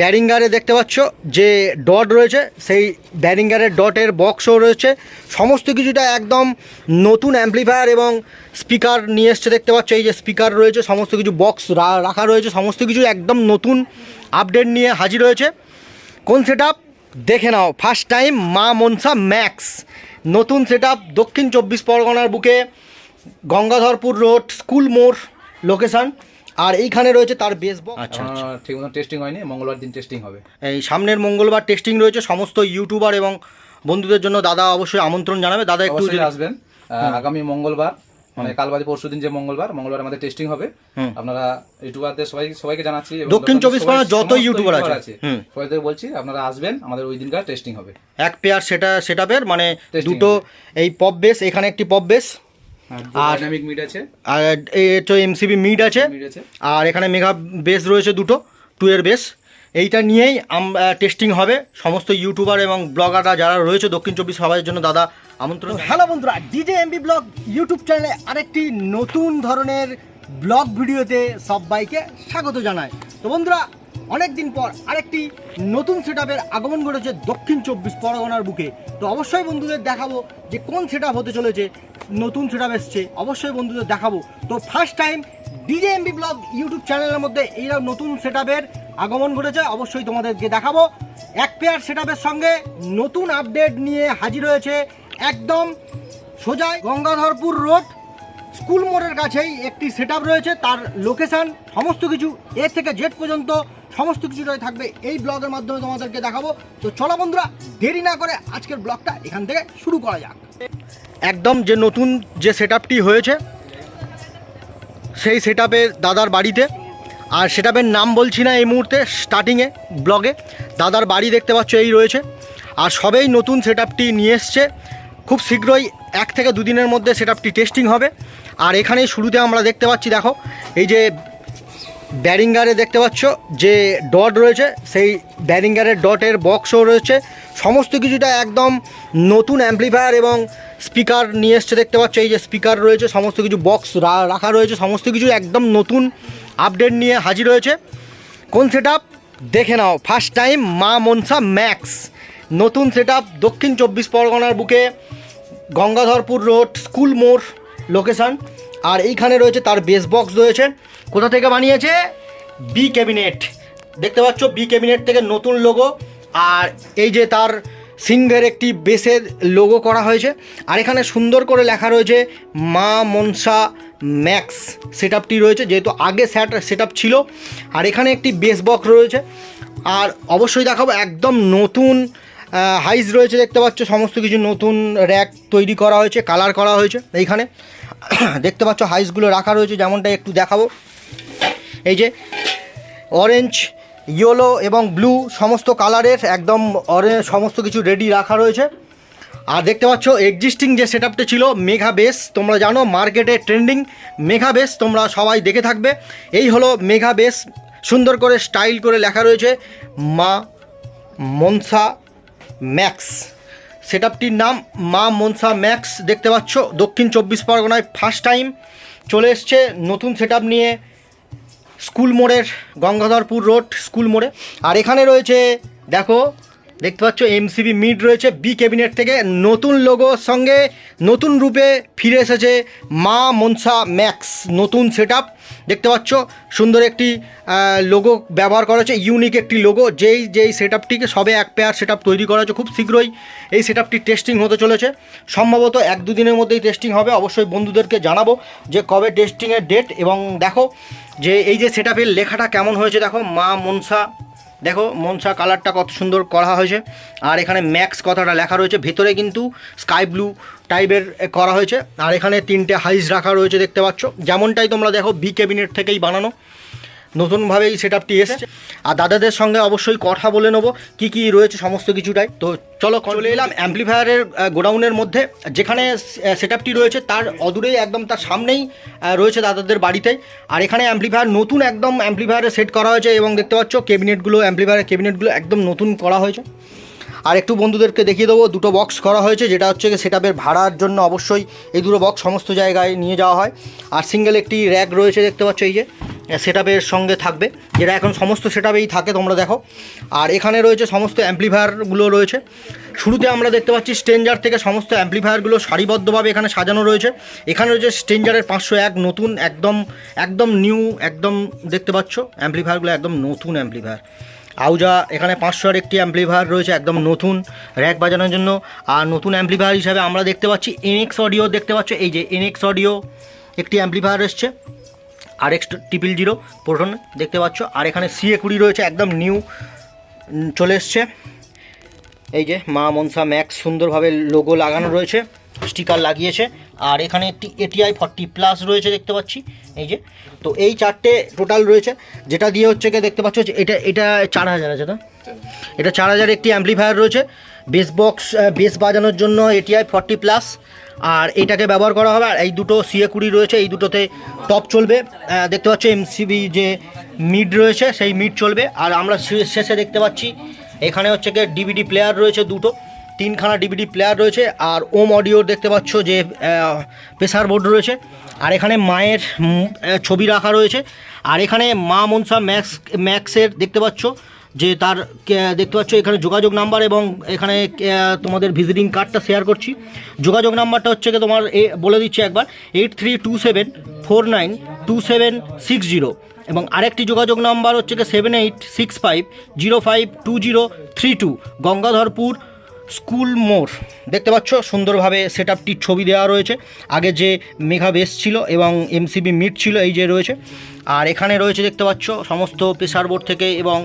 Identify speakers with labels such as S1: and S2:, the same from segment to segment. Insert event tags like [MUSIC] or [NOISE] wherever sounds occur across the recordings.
S1: ব্যারিঙ্গারে দেখতে পাচ্ছ যে ডট রয়েছে, সেই ব্যারিঙ্গারের ডটের বক্সও রয়েছে। সমস্ত কিছুটা একদম নতুন অ্যাম্পলিফায়ার এবং স্পিকার নিয়ে এসছে, দেখতে পাচ্ছ, এই যে স্পিকার রয়েছে, সমস্ত কিছু বক্স রাখা রয়েছে, সমস্ত কিছু একদম নতুন আপডেট নিয়ে হাজির হয়েছে। কোন সেট দেখে নাও ফার্স্ট টাইম মা মনসা ম্যাক্স নতুন সেট দক্ষিণ চব্বিশ পরগনার বুকে গঙ্গাধরপুর রোড স্কুল মোড় লোকেশন আর এইখানে রয়েছে তার বেস আচ্ছা আচ্ছা।
S2: ঠিক মতো টেস্টিং হয়নি মঙ্গলবার দিন টেস্টিং হবে।
S1: এই সামনের মঙ্গলবার টেস্টিং রয়েছে সমস্ত ইউটিউবার এবং বন্ধুদের জন্য দাদা অবশ্যই আমন্ত্রণ জানাবে। দাদা একটু
S2: আসবেন। আগামী মঙ্গলবার মানে কাল বাদে পরশু দিন যে মঙ্গলবার মঙ্গলবার আমাদের টেস্টিং হবে। আপনারা ইউটিউবারদের সবাই সবাইকে জানাচ্ছি
S1: দক্ষিণ চব্বিশ পরগনার যত ইউটিউবার আছে।
S2: আছে। সবাইদের বলছি আপনারা আসবেন আমাদের ওই দিনকার টেস্টিং হবে।
S1: এক পেয়ার সেটা সেটাপের মানে দুটো এই পপ বেস এখানে একটি পপ বেস আর-
S2: ডাইনামিক মিড আছে।
S1: আর এই তো এমসিবি মিড আছে। আর এখানে মেগা বেস রয়েছে দুটো টু এর বেস এইটা নিয়েই টেস্টিং হবে। সমস্ত ইউটিউবার এবং ব্লগাররা যারা রয়েছে দক্ষিণ চব্বিশ সবাইয়ের জন্য দাদা আমন্ত্রণ হ্যালো বন্ধুরা ডিজে এমবি ব্লগ ইউটিউব চ্যানেলে আরেকটি নতুন ধরনের ব্লগ ভিডিওতে সবাইকে স্বাগত জানায় তো বন্ধুরা অনেক দিন পর আরেকটি নতুন সেট আগমন ঘটেছে দক্ষিণ চব্বিশ পরগনার বুকে। তো অবশ্যই বন্ধুদের দেখাবো যে কোন সেট হতে চলেছে, নতুন সেট এসছে, অবশ্যই বন্ধুদের দেখাবো। তো first time DJ MB vlog YouTube চ্যানেলের মধ্যে এইরকম নতুন সেট আগমন ঘটেছে, অবশ্যই তোমাদেরকে দেখাবো। এক পেয়ার সেট সঙ্গে নতুন আপডেট নিয়ে হাজির হয়েছে একদম সোজা গঙ্গাধরপুর রোড। স্কুল মোড়ের কাছেই একটি সেট রয়েছে, তার লোকেশান সমস্ত কিছু এ থেকে জেড পর্যন্ত সমস্ত কিছুটাই থাকবে এই ব্লগের মাধ্যমে তোমাদেরকে দেখাবো। তো চলো বন্ধুরা, দেরি না করে আজকের ব্লগটা এখান থেকে শুরু করা যাক। একদম যে নতুন যে সেট হয়েছে, সেই সেট দাদার বাড়িতে, আর সেট নাম বলছি না এই মুহূর্তে স্টার্টিংয়ে ব্লগে দাদার বাড়ি দেখতে পাচ্ছ এই রয়েছে। আর সবেই নতুন সেট নিয়ে এসছে, খুব শীঘ্রই এক থেকে দুদিনের মধ্যে সেট টেস্টিং হবে। আর এখানেই শুরুতে আমরা দেখতে পাচ্ছি, দেখো, এই যে ব্যারিঙ্গারে দেখতে পাচ্ছ যে ডট রয়েছে, সেই ব্যারিঙ্গারের ডটের বক্সও রয়েছে। সমস্ত কিছুটা একদম নতুন অ্যাম্পলিফায়ার এবং স্পিকার নিয়ে এসছে, দেখতে পাচ্ছ এই যে স্পিকার রয়েছে, সমস্ত কিছু বক্স রাখা রয়েছে, সমস্ত কিছু একদম নতুন আপডেট নিয়ে হাজির রয়েছে কোন সেট দেখে নাও ফার্স্ট টাইম মা মনসা ম্যাক্স নতুন সেট দক্ষিণ চব্বিশ পরগনার বুকে, গঙ্গাধরপুর রোড স্কুল মোড় লোকেশন আর এইখানে রয়েছে তার বেস বক্স রয়েছে। কোথা থেকে বানিয়েছে? বি ক্যাবিনেট দেখতে পাচ্ছ বি ক্যাবিনেট থেকে নতুন লোগো আর এই যে তার সিংহের একটি বেসের লোগো করা হয়েছে। আর এখানে সুন্দর করে লেখা রয়েছে, মা মনসা ম্যাক্স সেট আপটি রয়েছে, যেহেতু আগে সেট সেট ছিল। আর এখানে একটি বেস বক্স রয়েছে। আর অবশ্যই দেখাবো, একদম নতুন হাইজ রয়েছে, দেখতে পাচ্ছ। সমস্ত কিছু নতুন র্যাক তৈরি করা হয়েছে কালার করা হয়েছে এইখানে। [COUGHS] দেখতে পাচ্ছ হাইসগুলো রাখা রয়েছে, যেমনটা একটু দেখাবো। এই যে অরেঞ্জ ইয়েলো এবং ব্লু সমস্ত কালারের একদম অরেঞ্জ সমস্ত কিছু রেডি রাখা রয়েছে। আর দেখতে পাচ্ছ এক্সিস্টিং যে সেট ছিল মেঘা বেস তোমরা জানো মার্কেটে ট্রেন্ডিং মেঘা বেস তোমরা সবাই দেখে থাকবে। এই হলো মেঘা বেস সুন্দর করে স্টাইল করে লেখা রয়েছে, মা মনসা ম্যাক্স। সেটআপটির নাম মা মনসা ম্যাক্স দেখতে পাচ্ছ। দক্ষিণ চব্বিশ পরগনায় ফার্স্ট টাইম চলে এসছে নতুন সেট নিয়ে স্কুল মোড়ের গঙ্গাধরপুর রোড স্কুল মোড়ে। আর এখানে রয়েছে, দেখো দেখতে পাচ্ছ এমসিবি মিড রয়েছে বি ক্যাবিনেট থেকে নতুন লোগোর সঙ্গে নতুন রূপে ফিরে এসেছে মা মনসা ম্যাক্স, নতুন সেট দেখতে পাচ্ছ, সুন্দর একটি লোগো ব্যবহার করা হয়েছে ইউনিক একটি লোগো যেই যেই সেট আপটিকে সবে এক পেয়ার সেট তৈরি করা হয়েছে, খুব শীঘ্রই এই সেট আপটি টেস্টিং হতে চলেছে। সম্ভবত এক দুদিনের মধ্যেই টেস্টিং হবে, অবশ্যই বন্ধুদেরকে জানাব যে কবে টেস্টিংয়ের ডেট এবং দেখো যে এই যে সেট লেখাটা কেমন হয়েছে, দেখো মা মনসা দেখো, মনসা কালারটা কত সুন্দর করা হয়েছে। আর এখানে ম্যাক্স কথাটা লেখা রয়েছে, ভেতরে কিন্তু স্কাই ব্লু টাইপের করা হয়েছে। আর এখানে তিনটে হাইস রাখা রয়েছে, দেখতে পাচ্ছ। যেমনটাই তোমরা দেখো বি ক্যাবিনেট থেকেই বানানো। নতুনভাবেই সেট আপটি এসেছে। আর দাদাদের সঙ্গে অবশ্যই কথা বলে নেব, কী কী রয়েছে সমস্ত কিছুটাই। তো চলো চলে এলাম অ্যাম্পলিফায়ারের গোডাউনের মধ্যে। যেখানে সেট আপটি রয়েছে, তার অদূরেই একদম তার সামনেই রয়েছে দাদাদের বাড়িতেই। আর এখানে অ্যাম্প্লিফায়ার নতুন একদম অ্যাম্পলিফায়ারে সেট করা হয়েছে এবং দেখতে পাচ্ছ, ক্যাবিনেটগুলো অ্যাম্পলিফায়ারের ক্যাবিনেটগুলো একদম নতুন করা হয়েছে। আর একটু বন্ধুদেরকে দেখিয়ে দেবো, দুটো বক্স করা হয়েছে, যেটা হচ্ছে সেট আপের ভাড়ার জন্য অবশ্যই এই দুটো বক্স সমস্ত জায়গায় নিয়ে যাওয়া হয়। আর সিঙ্গেল একটি র্যাক রয়েছে, দেখতে পাচ্ছ এই যে। সেট সঙ্গে থাকবে, যেটা এখন সমস্ত সেট থাকে, তোমরা দেখো। আর এখানে রয়েছে সমস্ত অ্যাম্প্লিফায়ারগুলো রয়েছে। শুরুতে আমরা দেখতে পাচ্ছি স্টেঞ্জার থেকে সমস্ত অ্যাম্প্লিফায়ারগুলো সারিবদ্ধভাবে এখানে সাজানো রয়েছে। এখানে রয়েছে স্টেঞ্জারের পাঁচশো এক, নতুন, একদম একদম নিউ একদম দেখতে পাচ্ছ অ্যাম্প্লিফায়ারগুলো একদম নতুন অ্যাম্প্লিফায়ার আউজা, এখানে পাঁচশোর একটি অ্যাম্প্লিফায়ার রয়েছে, একদম নতুন র্যাক বাজানোর জন্য। আর নতুন অ্যাম্প্লিফায়ার হিসাবে আমরা দেখতে পাচ্ছি এনএক্স অডিও দেখতে পাচ্ছ? এই যে এনএক্স অডিও একটি অ্যাম্প্লিফায়ার এসছে। আর এক্স ট্রিপল জিরো প্রোটন দেখতে পাচ্ছ। আর এখানে সিএ কুড়ি রয়েছে, একদম নিউ চলে এসছে। এই যে মা মনসা ম্যাক্স সুন্দরভাবে লোগো লাগানো রয়েছে স্টিকার লাগিয়েছে। আর এখানে একটি এটিআই ফর্টি প্লাস রয়েছে দেখতে পাচ্ছি, এই যে। তো এই চারটে টোটাল রয়েছে, যেটা দিয়ে হচ্ছে কি দেখতে পাচ্ছ এটা এটা চার হাজার আছে না এটা চার হাজার একটি অ্যাম্প্লিফায়ার রয়েছে বেস বক্স বেস বাজানোর জন্য এটিআই ফর্টি প্লাস আর এটাকে ব্যবহার করা হবে, আর এই দুটো সিএ কুড়ি রয়েছে, এই দুটোতে টপ চলবে। দেখতে পাচ্ছ এমসিবি যে মিড রয়েছে, সেই মিড চলবে। আর আমরা শেষে দেখতে পাচ্ছি, এখানে হচ্ছে গিয়ে ডিভিডি প্লেয়ার রয়েছে দুটো, তিনখানা ডিভিডি প্লেয়ার রয়েছে, আর ওম অডিওর দেখতে পাচ্ছ যে প্রেসার বোর্ড রয়েছে। আর এখানে মায়ের ছবি রাখা রয়েছে। আর এখানে মা মনসা ম্যাক্স ম্যাক্সের দেখতে পাচ্ছ যে তার দেখতে পাচ্ছ এখানে যোগাযোগ নাম্বার এবং এখানে তোমাদের ভিজিটিং কার্ডটা শেয়ার করছি। যোগাযোগ নাম্বারটা হচ্ছে তোমার, এ, বলে দিচ্ছি একবার eight three two seven four nine two seven six zero এবং আরেকটি যোগাযোগ নাম্বার হচ্ছে গিয়ে seven eight six five zero five two zero three two Gangadharpur school মোড়। দেখতে পাচ্ছ, সুন্দরভাবে সেট আপটির ছবি দেওয়া রয়েছে। আগে যে মেঘা বেস ছিল এবং এমসিবি মিট ছিল, এই যে রয়েছে। আর এখানে রয়েছে, দেখতে পাচ্ছ, সমস্ত প্রেসার বোর্ড থেকে এবং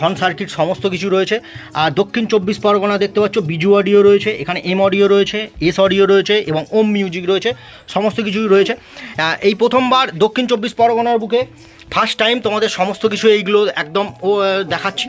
S1: হর্ন সার্কিট সমস্ত কিছু রয়েছে। আর দক্ষিণ চব্বিশ পরগনা দেখতে পাচ্ছ, বিজু অডিও রয়েছে, এখানে এম অডিও রয়েছে, এস অডিও রয়েছে এবং ওম মিউজিক রয়েছে, সমস্ত কিছুই রয়েছে। এই প্রথমবার দক্ষিণ চব্বিশ পরগনার বুকে ফার্স্ট টাইম তোমাদের সমস্ত কিছু এইগুলো একদম, ও দেখাচ্ছি।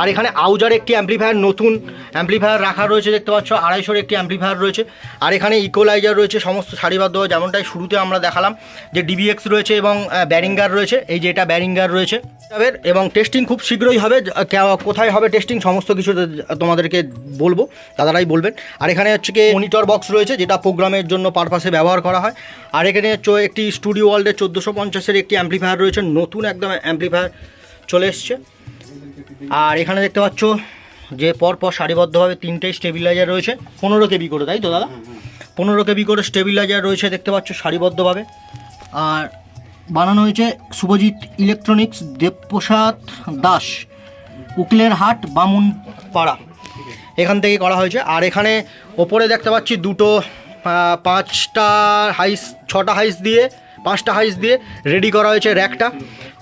S1: আর এখানে আউজার একটি অ্যাম্প্লিফায়ার নতুন অ্যাম্প্লিফায়ার রাখা রয়েছে, দেখতে পাচ্ছ, আড়াইশোর একটি অ্যাম্প্লিফায়ার রয়েছে। আর এখানে ইকোলাইজার রয়েছে, সমস্ত সারিবদ্ধ, যেমনটাই শুরুতে আমরা দেখালাম, যে ডিবিএক্স রয়েছে এবং ব্যারিঙ্গার রয়েছে, এই যে এটা ব্যারিঙ্গার রয়েছে। এবং টেস্টিং খুব শীঘ্রই হবে কোথায় হবে টেস্টিং সমস্ত কিছু তোমাদেরকে বলব, দাদারাই বলবেন। আর এখানে হচ্ছে কি মনিটর বক্স রয়েছে, যেটা প্রোগ্রামের জন্য পারপাসে ব্যবহার করা হয়। আর এখানে একটি স্টুডিও ওয়ার্ল্ডের চোদ্দোশো পঞ্চাশের একটি অ্যাম্প্লিফায়ার রয়েছে, নতুন একদম অ্যাম্প্লিফায়ার চলে এসছে। আর এখানে দেখতে পাচ্ছ যে পরপর সারিবদ্ধভাবে তিনটে স্টেবিলাইজার রয়েছে। পনেরো কেবি করে তাই তো দাদা? পনেরো কেবি করে স্টেবিলাইজার রয়েছে দেখতে পাচ্ছ সারিবদ্ধভাবে। আর বানানো হয়েছে শুভজিৎ ইলেকট্রনিক্স দেবপ্রসাদ দাস উকিলের হাট বামুন পাড়া এখান থেকে করা হয়েছে। আর এখানে ওপরে দেখতে পাচ্ছি দুটো পাঁচটা হাইস ছটা হাইস দিয়ে পাঁচটা হাইস দিয়ে রেডি করা হয়েছে র্যাকটা।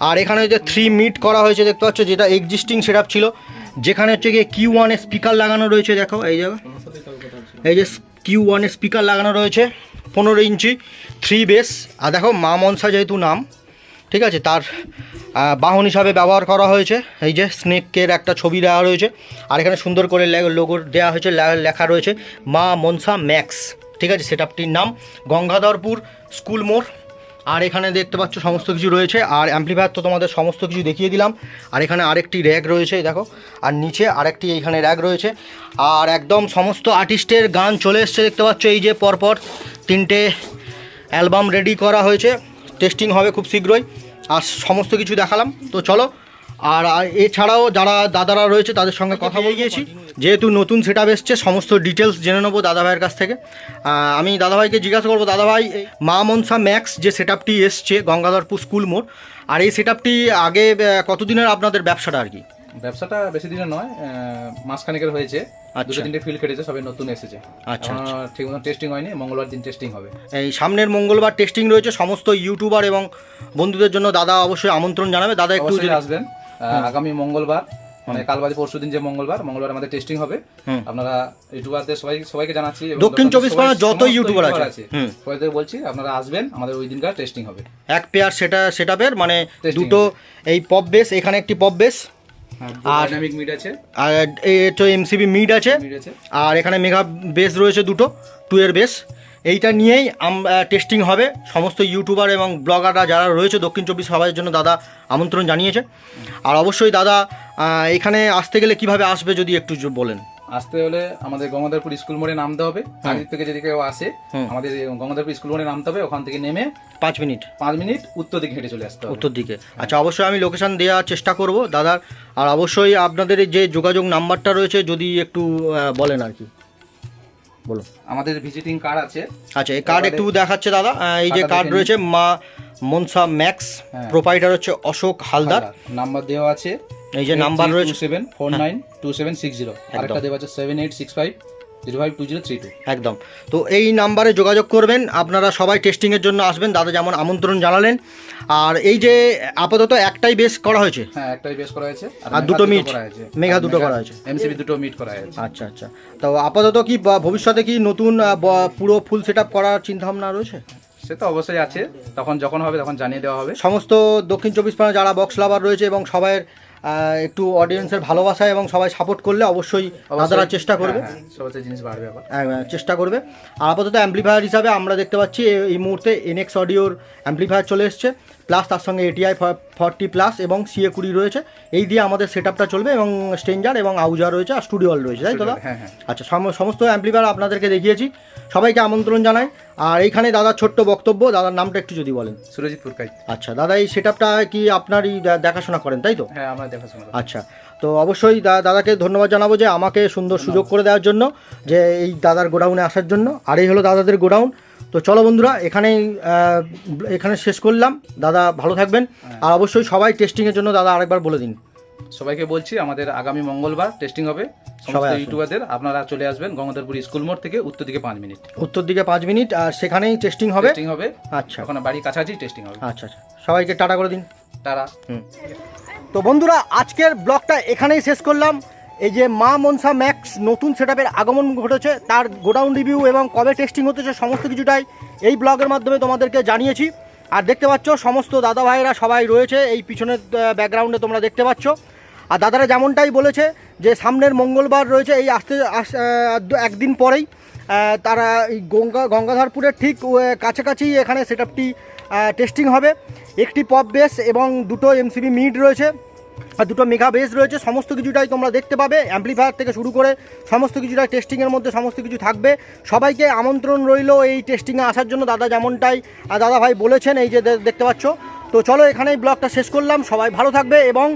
S1: আর এখানে যে থ্রি মিট করা হয়েছে, দেখতে পাচ্ছ যেটা এক্সিস্টিং সেট ছিল। যেখানে হচ্ছে গিয়ে কিউ ওয়ানের স্পিকার লাগানো রয়েছে, দেখো, এই জায়গা এই যে কিউ ওয়ানের স্পিকার লাগানো রয়েছে, পনেরো ইঞ্চি থ্রি বেস আর দেখো, মা মনসা যেহেতু নাম, ঠিক আছে, তার বাহন হিসাবে ব্যবহার করা হয়েছে। এই যে স্নেকের একটা ছবি দেওয়া রয়েছে। আর এখানে সুন্দর করে লোগো দেওয়া হয়েছে লেখা রয়েছে, মা মনসা ম্যাক্স ঠিক আছে সেটআপটির নাম গঙ্গাধরপুর স্কুল মোড়। আর এখানে দেখতে পাচ্ছ সমস্ত কিছু রয়েছে। আর অ্যাম্পলিফায়ার তো তোমাদের সমস্ত কিছু দেখিয়ে দিলাম। আর এখানে আরেকটি র্যাক রয়েছে দেখো। আর নিচে আরেকটি এইখানে র্যাক রয়েছে। আর একদম সমস্ত আর্টিস্টের গান চলে এসছে, দেখতে পাচ্ছ? এই যে পরপর তিনটে অ্যালবাম রেডি করা হয়েছে। টেস্টিং হবে খুব শীঘ্রই। আর সমস্ত কিছু দেখালাম। তো চলো আর এছাড়াও যারা দাদারা রয়েছে তাদের সঙ্গে কথা বলে গিয়েছি যেহেতু নতুন সেট আপ এসছে সমস্ত ডিটেলস জেনে নেব দাদাভাইয়ের কাছ থেকে। আমি দাদাভাইকে জিজ্ঞাসা করব দাদাভাই মা মনসা ম্যাক্স যে সেট আপটি এসছে গঙ্গাধরপুর স্কুল মোড় আর এই সেট আপটি আগে কতদিনের আপনাদের ব্যবসাটা আর কি?
S2: ব্যবসাটা বেশি দিনের নয় মাসখানেকের হয়েছে।
S1: আচ্ছা।
S2: দুটো তিনটে ফিল কেটেছে সবে নতুন এসেছে।
S1: আচ্ছা,
S2: ঠিক মতো টেস্টিং হয়নি মঙ্গলবার দিন টেস্টিং হবে।
S1: এই সামনের মঙ্গলবার টেস্টিং রয়েছে সমস্ত ইউটিউবার এবং বন্ধুদের জন্য দাদা অবশ্যই আমন্ত্রণ জানাবে। দাদা একটু
S2: আসবেন। আগামী মঙ্গলবার মানে কাল বাদে পরশু দিন যে মঙ্গলবার মঙ্গলবার আমাদের টেস্টিং হবে। আপনারা ইউটিউবারদের সবাই সবাইকে জানাচ্ছি
S1: দক্ষিণ চব্বিশ পরগনার যত ইউটিউবার আছে।
S2: সবাইদের বলছি আপনারা আসবেন আমাদের ওই দিনকার টেস্টিং হবে।
S1: এক পেয়ার সেটা সেটাপের মানে দুটো এই পপ বেস এখানে একটি পপ বেস আর-
S2: ডাইনামিক মিড আছে।
S1: আর এটা এমসিবি মিড আছে।
S2: মিড আছে।
S1: আর এখানে মেগা বেস রয়েছে দুটো টু এর বেস এইটা নিয়েই টেস্টিং হবে। সমস্ত ইউটিউবার এবং ব্লগাররা যারা রয়েছে দক্ষিণ চব্বিশ সবাইয়ের জন্য দাদা আমন্ত্রণ জানিয়েছে। আর অবশ্যই দাদা এখানে আসতে গেলে কীভাবে আসবে যদি একটু বলেন?
S2: আসতে হলে আমাদের গঙ্গাধরপুর স্কুল মোড়ে নামতে হবে। চাকরির থেকে যদি কেউ আসে আমাদের গঙ্গাধরপুর স্কুল মোড়ে নামতে হবে। ওখান থেকে নেমে
S1: পাঁচ মিনিট।
S2: পাঁচ মিনিট উত্তর দিকে হেঁটে চলে আসতে হবে।
S1: উত্তর দিকে। আচ্ছা অবশ্যই আমি লোকেশন দেওয়ার চেষ্টা করব দাদার আর অবশ্যই আপনাদের যে যোগাযোগ নাম্বারটা রয়েছে যদি একটু বলেন আর কি। বলো।
S2: আমাদের ভিজিটিং কার্ড আছে।
S1: আচ্ছা এই কার্ড একটু দেখাচ্ছে দাদা। এই যে কার্ড রয়েছে মা মনসা ম্যাক্স
S2: হ্যাঁ।
S1: প্রোপাইটার হচ্ছে অশোক হালদার।
S2: নাম্বার দেওয়া আছে
S1: এই যে নাম্বার রয়েছে
S2: seven four nine two seven six zero আরেকটা দেওয়া আছে seven eight six five zero five two zero three two.
S1: একদম। তো এই নাম্বারে যোগাযোগ করবেন আপনারা সবাই টেস্টিংয়ের জন্য আসবেন দাদা যেমন আমন্ত্রণ জানালেন। আর এই যে আপাতত একটাই বেস করা হয়েছে?
S2: হ্যাঁ একটাই বেস করা হয়েছে।
S1: আর দুটো মিট মেঘা দুটো করা হয়েছে।
S2: এমসিবি দুটো মিট করা হয়েছে।
S1: আচ্ছা আচ্ছা। তো আপাতত কি ভবিষ্যতে কি নতুন পুরো ফুল সেট আপ করার চিন্তা ভাবনা রয়েছে?
S2: সে তো অবশ্যই আছে। তখন যখন হবে তখন জানিয়ে দেওয়া হবে।
S1: সমস্ত দক্ষিণ চব্বিশ পরগনা যারা বক্স লাভার রয়েছে এবং সবাই একটু অডিয়েন্সের ভালোবাসা এবং সবাই সাপোর্ট করলে অবশ্যই দাদারা চেষ্টা করবে।
S2: হ্যাঁ, হ্যাঁ, জিনিস বাড়বে
S1: চেষ্টা করবে। আর আপাতত অ্যাম্পলিফায়ার হিসাবে আমরা দেখতে পাচ্ছি এই মুহূর্তে এনএক্স অডিওর অ্যাম্পলিফায়ার চলে এসছে। প্লাস তার সঙ্গে এটিআই ফর্টি প্লাস এবং সিএ কুড়ি রয়েছে। এই দিয়ে আমাদের সেট চলবে এবং স্টেঞ্জার এবং আউজার রয়েছে আর স্টুডিওল রয়েছে তাই তো দাদা
S2: হ্যাঁ হ্যাঁ।
S1: আচ্ছা সম- সমস্ত অ্যাম্পলিফায়ার আপনাদেরকে দেখিয়েছি। সবাইকে আমন্ত্রণ জানাই। আর এইখানে দাদার ছোট্ট বক্তব্য দাদার নামটা একটু যদি বলেন।
S2: সুরজিৎ পুরকাই।
S1: আচ্ছা দাদা এই সেট কি আপনারই দেখাশোনা করেন তাই তো?
S2: হ্যাঁ আমার দেখাশোনা
S1: আচ্ছা তো অবশ্যই দাদাকে ধন্যবাদ জানাব যে আমাকে সুন্দর সুযোগ করে দেওয়ার জন্য যে এই দাদার গোডাউনে আসার জন্য। আর এই হলো দাদাদের গোডাউন। তো চলো বন্ধুরা এখানেই এখানে শেষ করলাম। দাদা ভালো থাকবেন। আর অবশ্যই সবাই টেস্টিংয়ের জন্য দাদা আরেকবার বলে দিন।
S2: সবাইকে বলছি আমাদের আগামী মঙ্গলবার টেস্টিং হবে।
S1: সবাই
S2: সমস্ত ইউটিউবারদের আপনারা চলে আসবেন গঙ্গাধরপুর স্কুল মোড় থেকে উত্তর দিকে পাঁচ মিনিট।
S1: উত্তর দিকে পাঁচ মিনিট আর সেখানেই টেস্টিং হবে।
S2: টেস্টিং হবে।
S1: আচ্ছা।
S2: ওখানে বাড়ির কাছাকাছি টেস্টিং হবে।
S1: আচ্ছা আচ্ছা। সবাইকে টাটা করে দিন।
S2: তারা
S1: তো বন্ধুরা, আজকের ব্লগটা এখানেই শেষ করলাম। এই যে মা মনসা ম্যাক্স নতুন সেটআপের আগমন ঘটেছে, তার গোডাউন রিভিউ এবং কবে টেস্টিং হতেছে সমস্ত কিছুটাই এই ব্লগের মাধ্যমে তোমাদেরকে জানিয়েছি। আর দেখতে পাচ্ছ, সমস্ত দাদা ভাইয়েরা সবাই রয়েছে এই পিছনের ব্যাকগ্রাউন্ডে তোমরা দেখতে পাচ্ছ। আর দাদারা যেমনটাই বলেছে যে সামনের মঙ্গলবার রয়েছে, এই আসতে একদিন পরেই তারা এই গঙ্গা, গঙ্গাধরপুরের ঠিক কাছাকাছি এখানে সেটআপটি টেস্টিং হবে। একটি পপ বেস এবং দুটো এমসিবি মিড রয়েছে আর দুটো মেঘা বেস রয়েছে। সমস্ত কিছুটাই তোমরা দেখতে পাবে অ্যাম্পলিফায়ার থেকে শুরু করে সমস্ত কিছুটাই টেস্টিংয়ের মধ্যে সমস্ত কিছু থাকবে। সবাইকে আমন্ত্রণ রইল এই টেস্টিংয়ে আসার জন্য। দাদা যেমনটাই, আর দাদা ভাই বলেছেন, এই যে দেখতে পাচ্ছ। তো চলো এখানেই ব্লগটা শেষ করলাম। সবাই ভালো থাকবে এবং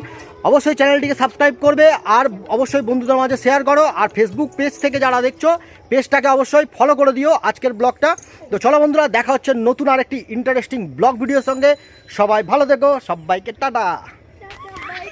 S1: অবশ্যই চ্যানেলটিকে সাবস্ক্রাইব করবে আর অবশ্যই বন্ধুদের মাঝে শেয়ার করো আর ফেসবুক পেজ থেকে যারা দেখছ পেজটাকে অবশ্যই ফলো করে দিও আজকের ব্লগটা। তো চলো বন্ধুরা, দেখা হচ্ছে নতুন আরেকটি ইন্টারেস্টিং ব্লগ ভিডিওর সঙ্গে। সবাই ভালো দেখো সবাইকে টাটা।